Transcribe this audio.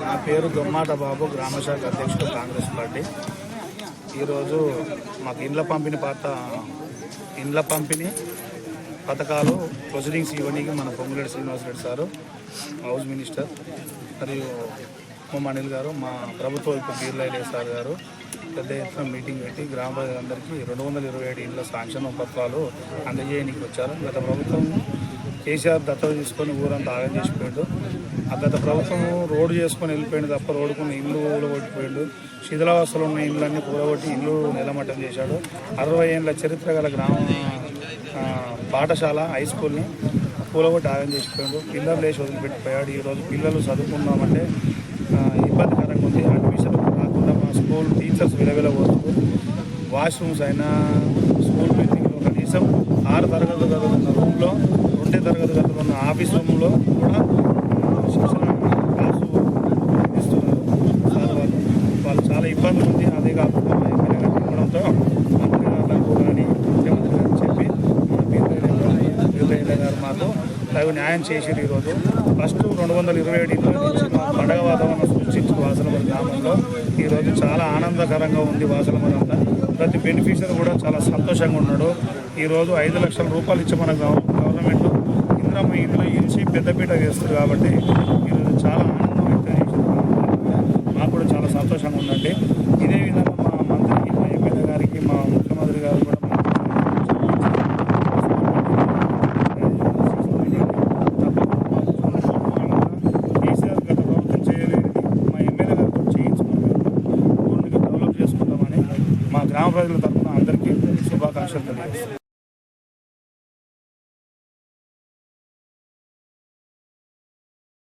నా పేరు దొమ్మాట బాబు గ్రామశాఖ అధ్యక్షుడు కాంగ్రెస్ పార్టీ. ఈరోజు మాకు ఇండ్ల పంపిణీ పాత ఇండ్ల పంపిణీ పథకాలు ప్రొసీడింగ్స్ ఇవ్వడానికి మన Ponguleti Srinivasareddy sir house minister మరియు ఉమ్మ అనిల్ గారు మా ప్రభుత్వ ఇప్పుడు బీర్లైలే సార్ గారు పెద్ద ఎత్తున మీటింగ్ పెట్టి గ్రామ ప్రజలందరికీ రెండు వందల ఇరవై ఏడు ఇళ్ళ సాంక్షన్ పత్రాలు అందజేయడానికి వచ్చారు. గత ప్రభుత్వం కేసీఆర్ దత్తత తీసుకొని ఊరంతా ఆగం చేసిపోయాడు గత ప్రభుత్వం రోడ్డు చేసుకొని వెళ్ళిపోయింది తప్ప రోడ్డుకున్న ఇల్లు కూలగొట్టిపోయాడు శిథిలావస్థలు ఉన్న ఇళ్ళన్నీ కూలగొట్టి ఇల్లు నిలమట్టం చేశాడు. అరవై ఏళ్ళ చరిత్ర గల గ్రామ పాఠశాల హై స్కూల్ని కూలగొట్టి ఆగం చేసిపోయాడు. పిల్లలు లేచి వదిలిపెట్టిపోయాడు. ఈరోజు పిల్లలు చదువుకుందామంటే ఇబ్బందికరంగా ఉంది. అడ్మిషన్ కాకుండా మా స్కూల్ టీచర్స్ విలవిలబోతున్నారు వాష్రూమ్స్ అయినా స్కూల్ బిల్డింగ్లో కనీసం ఆరు తరగతులు చదువుతున్న రూమ్లో రెండే తరగతి చదువుతున్న ఆఫీస్ రూమ్లో కూడా ఇబ్బంది ఉంది అదే కాకుండా ఎమ్మెల్యే చెప్పడంతో మంత్రి గారు కానీ ముఖ్యమంత్రి గారు చెప్పి మన వీరయ్య గారు మాకు తగు న్యాయం చేసారు ఈరోజు. ఫస్ట్ రెండు వందల ఇరవై ఏడు ఇళ్ళు నుంచి మా పండగ వాతావరణం సృష్టించు వాసలమరి గ్రామంలో ఈరోజు చాలా ఆనందకరంగా ఉంది వాసలమరి అంతా. ప్రతి బెనిఫిషియర్ కూడా చాలా సంతోషంగా ఉన్నాడు. ఈరోజు ఐదు లక్షల రూపాయలు ఇచ్చి మన గవర్నమెంట్ ఇంద్రమ్మ ఇంట్లో ఇచ్చి పెద్దపీట వేస్తారు కాబట్టి ఈరోజు చాలా మాకు కూడా చాలా సంతోషంగా ఉందండి. ఇదే విధంగా మా మంత్రికి మా ఎమ్మెల్యే గారికి మా ముఖ్యమంత్రి గారు కూడా మా డెవలప్ మా గ్రామ ప్రజల తరఫున అందరికీ శుభాకాంక్షలు తెలియజేస్తాను